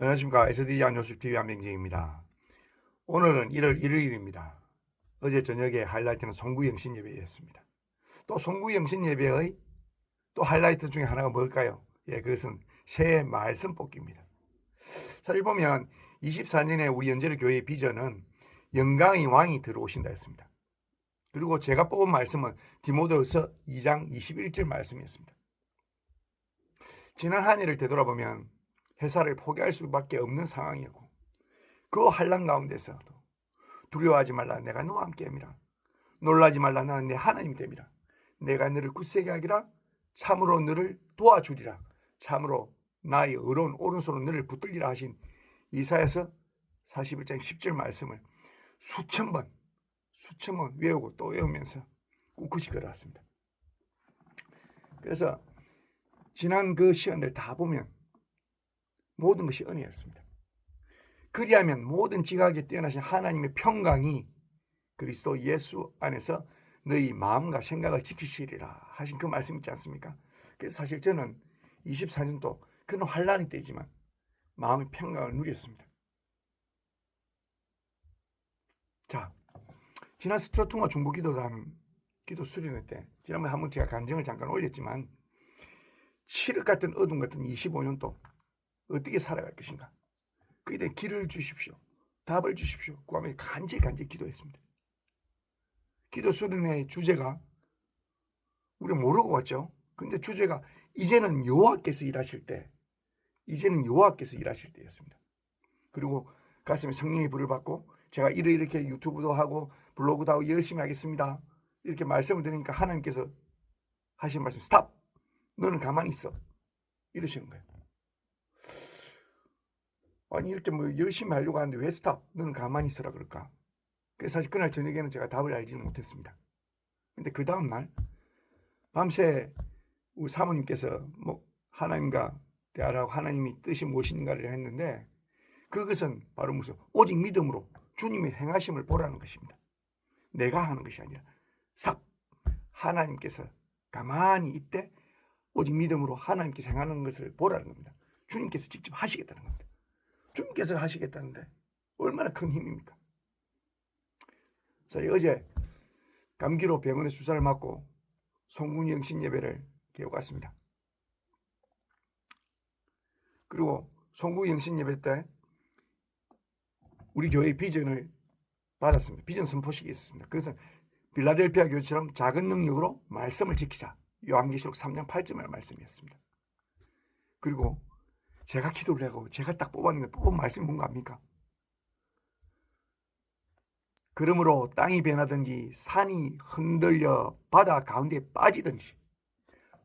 안녕하십니까. SDG 안효수 TV 한명진입니다. 오늘은 1월 1일입니다. 어제 저녁에 하이라이트는 송구 영 신 예배였습니다. 또 송구 영 신 예배의 또 하이라이트 중에 하나가 뭘까요? 예, 그것은 새해 말씀 뽑기입니다. 사실 보면 24년에 우리 연재를 교회의 비전은 영광의 왕이 들어오신다 했습니다. 그리고 제가 뽑은 말씀은 디모데후서 2장 21절 말씀이었습니다. 지난 한 해를 되돌아보면 회사를 포기할 수밖에 없는 상황이었고 그 환란 가운데서도 두려워하지 말라 내가 너와 함께함이라. 놀라지 말라 나는 내 하나님 됨이라. 내가 너를 굳세게 하기라. 참으로 너를 도와주리라. 참으로 나의 의로운 오른손으로 너를 붙들리라 하신 이사에서 41장 10절 말씀을 수천 번 수천 번 외우고 또 외우면서 꿋꿋이 걸어왔습니다. 그래서 지난 그 시간들 다 보면 모든 것이 은혜였습니다. 그리하면 모든 지각에 뛰어나신 하나님의 평강이 그리스도 예수 안에서 너희 마음과 생각을 지키시리라 하신 그 말씀 있지 않습니까? 그래서 사실 저는 24년도 그는 환란이 때지만 마음의 평강을 누렸습니다. 자, 지난 스트로퉁과 중보기도단 기도 수련회 때 지난번에 한번 제가 간증을 잠깐 올렸지만 칠흑 같은 어둠 같은 25년도 어떻게 살아갈 것인가? 그에 대한 길을 주십시오. 답을 주십시오. 구하며 간절히 기도했습니다. 기도 수련회의 주제가 우리 모르고 왔죠. 근데 주제가 이제는 여호와께서 일하실 때, 이제는 여호와께서 일하실 때였습니다. 그리고 가슴에 성령의 불을 받고 제가 이렇게 이렇게 유튜브도 하고 블로그도 하고 열심히 하겠습니다. 이렇게 말씀을 드리니까 하나님께서 하신 말씀 스탑. 너는 가만히 있어. 이러시는 거예요. 아니 이렇게 뭐 열심히 하려고 하는데 왜 스탑? 너는 가만히 있으라 그럴까? 그래서 사실 그날 저녁에는 제가 답을 알지는 못했습니다. 근데 그 다음 날 밤새 우리 사모님께서 뭐 하나님과 대하라고 하나님이 뜻이 무엇인가를 했는데 그것은 바로 무슨 오직 믿음으로 주님의 행하심을 보라는 것입니다. 내가 하는 것이 아니라 삽 하나님께서 가만히 있대 오직 믿음으로 하나님께서 행하는 것을 보라는 겁니다. 주님께서 직접 하시겠다는 겁니다. 주님께서 하시겠다는데 얼마나 큰 힘입니까? 그래서 어제 감기로 병원에 주사를 맞고 송군이 영신 예배를 개고갔습니다. 그리고 송군이 영신 예배 때 우리 교회 비전을 받았습니다. 비전 선포식이 있었습니다. 그것은 빌라델피아 교회처럼 작은 능력으로 말씀을 지키자. 요한계시록 3장 8절의 말씀이었습니다. 그리고 제가 기도를 하고 제가 딱 뽑았는데 뽑은 말씀이 뭔가 압니까? 그러므로 땅이 변하든지 산이 흔들려 바다 가운데 빠지든지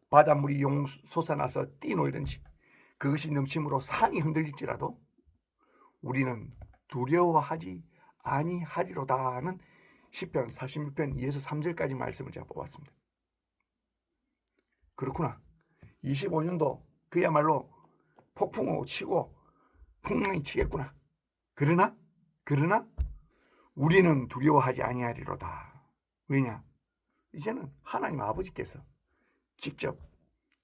바닷물이 용 솟아나서 뛰놀든지 그것이 넘침으로 산이 흔들릴지라도 우리는 두려워하지 아니하리로다는 10편 46편 2에서 3절까지 말씀을 제가 뽑았습니다. 그렇구나. 25년도 그야말로 폭풍우 치고 풍랑이 치겠구나. 그러나 그러나 우리는 두려워하지 아니하리로다. 왜냐? 이제는 하나님 아버지께서 직접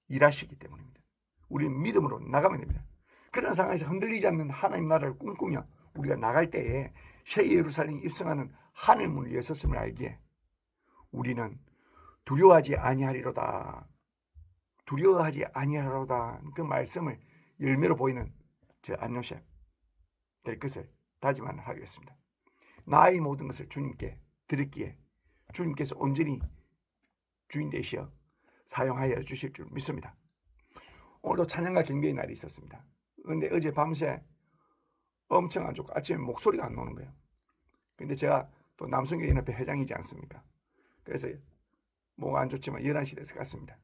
일하시기 때문입니다. 우리는 믿음으로 나가면 됩니다. 그런 상황에서 흔들리지 않는 하나님 나라를 꿈꾸며 우리가 나갈 때에 새 예루살렘 입성하는 하늘 문을 여섰음을 알기에 우리는 두려워하지 아니하리로다. 두려워하지 아니하리로다. 그 말씀을 열매로 보이는 저 안노셰 될 것을 다짐만 하겠습니다. 나의 모든 것을 주님께 드렸기에 주님께서 온전히 주인 되시어 사용하여 주실 줄 믿습니다. 오늘도 찬양과 경배의 날이 있었습니다. 그런데 어제 밤새 엄청 안 좋고 아침에 목소리가 안 나오는 거예요. 근데 제가 또 남성교연합회 회장이지 않습니까? 그래서 뭐가 안 좋지만 11시 돼서 갔습니다.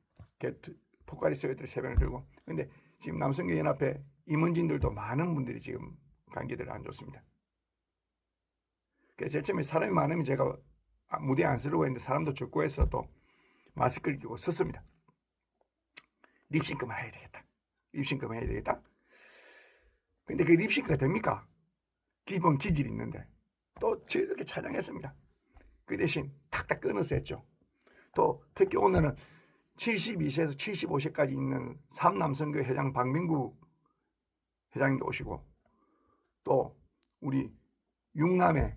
포카리 스웨들 세변을 들고. 근데 지금 남성교연합회 임원진들도 많은 분들이 지금 관계들이 안 좋습니다. 그래서 제일 처음에 사람이 많으면 제가 무대에 안 서려고 했는데 사람도 적고 해서 또 마스크를 끼고 섰습니다. 립싱크만 해야 되겠다. 립싱크만 해야 되겠다. 근데 그 립싱크가 됩니까? 기본 기질이 있는데 또 저렇게 찬양했습니다. 그 대신 탁탁 끊어서 했죠. 또 특히 오늘은 72세에서 75세까지 있는 삼남선교 회장 박민구 회장님도 오시고 또 우리 육남에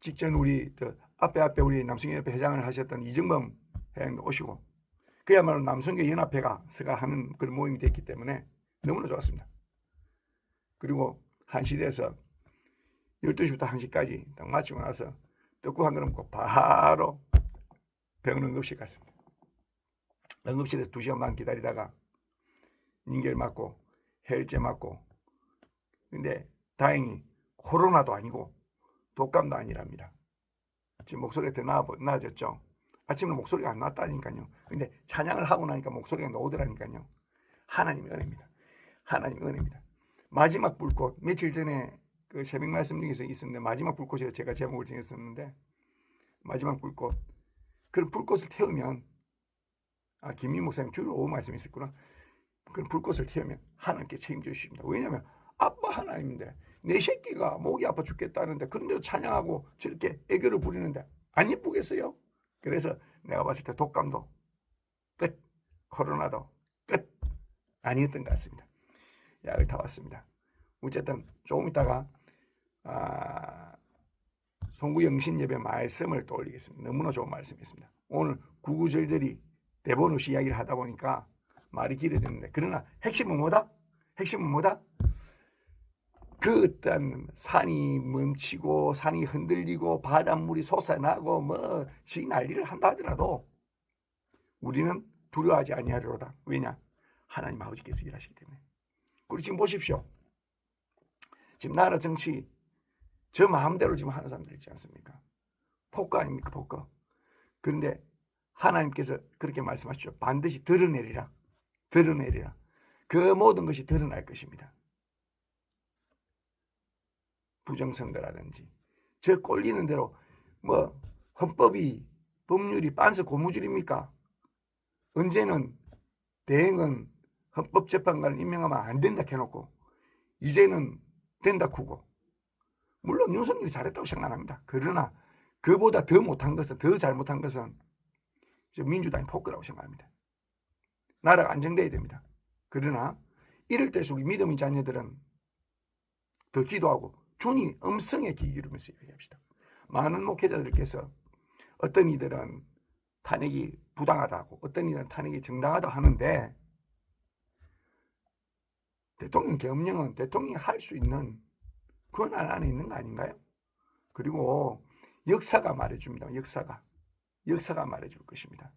직전 우리 저 앞에 앞에 우리 남성협회 회장을 하셨던 이정범 회장도 오시고 그야말로 남성교 연합회가 서가 하는 그런 모임이 됐기 때문에 너무나 좋았습니다. 그리고 한시대에서 12시부터 1시까지 딱 마치고 나서 떡국 한 그릇 먹고 바로 병원 응급실 갔습니다. 응급실에서 2시간 반 기다리다가 닌겔 맞고 혈제 맞고 근데 다행히 코로나도 아니고 독감도 아니랍니다. 지금 목소리가 더 나아, 나아졌죠. 아침에 목소리가 안 나왔다니까요. 근데 찬양을 하고 나니까 목소리가 나오더라니까요. 하나님의 은혜입니다. 하나님의 은혜입니다. 마지막 불꽃 며칠 전에 그 새벽 말씀 중에서 있었는데 마지막 불꽃이라 제가 제목을 정했었는데 마지막 불꽃 그런 불꽃을 태우면 아 김민 목사님 주일 오후 말씀했었구나. 그런 불꽃을 태우면 하나님께 책임져 주십니다. 왜냐하면 아빠 하나님인데 내 새끼가 목이 아파 죽겠다는데 그런데도 찬양하고 저렇게 애교를 부리는데 안 예쁘겠어요? 그래서 내가 봤을 때 독감도 끝, 코로나도 끝 아니었던 것 같습니다. 약을 다 왔습니다. 어쨌든 조금 있다가 아, 송구 영신 예배 말씀을 또 올리겠습니다. 너무나 좋은 말씀이었습니다. 오늘 구구절절히 대본 없이 이야기를 하다 보니까 말이 길어졌는데 그러나 핵심은 뭐다? 핵심은 뭐다? 그 어떤 산이 멈추고 산이 흔들리고 바닷물이 솟아나고 뭐지 난리를 한다 하더라도 우리는 두려워하지 아니하리로다. 왜냐? 하나님 아버지께서 일하시기 때문에. 그리고 지금 보십시오. 지금 나라 정치 저 마음대로 지금 하는 사람들 있지 않습니까? 폭거 아닙니까? 폭거. 그런데 하나님께서 그렇게 말씀하시죠. 반드시 드러내리라. 드러내리라. 그 모든 것이 드러날 것입니다. 부정선거라든지 저 꼴리는 대로 뭐 헌법이 법률이 빤스 고무줄입니까? 언제는 대행은 헌법재판관을 임명하면 안 된다 해놓고 이제는 된다 쿠고 물론 윤석열이 잘했다고 생각합니다. 그러나 그보다 더 못한 것은 더 잘못한 것은 저 민주당이 폭거라고 생각합니다. 나라가 안정돼야 됩니다. 그러나 이럴 때일수록 믿음의 자녀들은 더 기도하고 주님 음성에 귀 기울이면서 이야기합시다. 많은 목회자들께서 어떤 이들은 탄핵이 부당하다고 어떤 이들은 탄핵이 정당하다 하는데 대통령 계엄령은 대통령이 할 수 있는 권한 안에 있는 거 아닌가요? 그리고 역사가 말해줍니다. 역사가 역사가 말해줄 것입니다.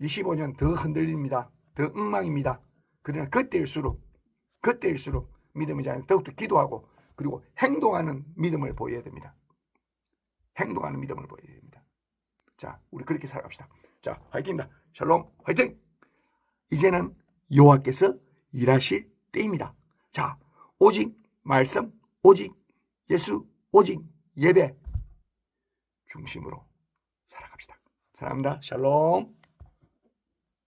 25년 더 흔들립니다. 더 엉망입니다. 그러나 그때일수록 그때일수록 믿음의 자는 더욱더 기도하고 그리고 행동하는 믿음을 보여야 됩니다. 행동하는 믿음을 보여야 됩니다. 자, 우리 그렇게 살아갑시다. 자, 화이팅입니다. 샬롬, 화이팅! 이제는 여호와께서 일하실 때입니다. 자, 오직 말씀, 오직 예수, 오직 예배 중심으로 살아갑시다. 사랑합니다. 샬롬.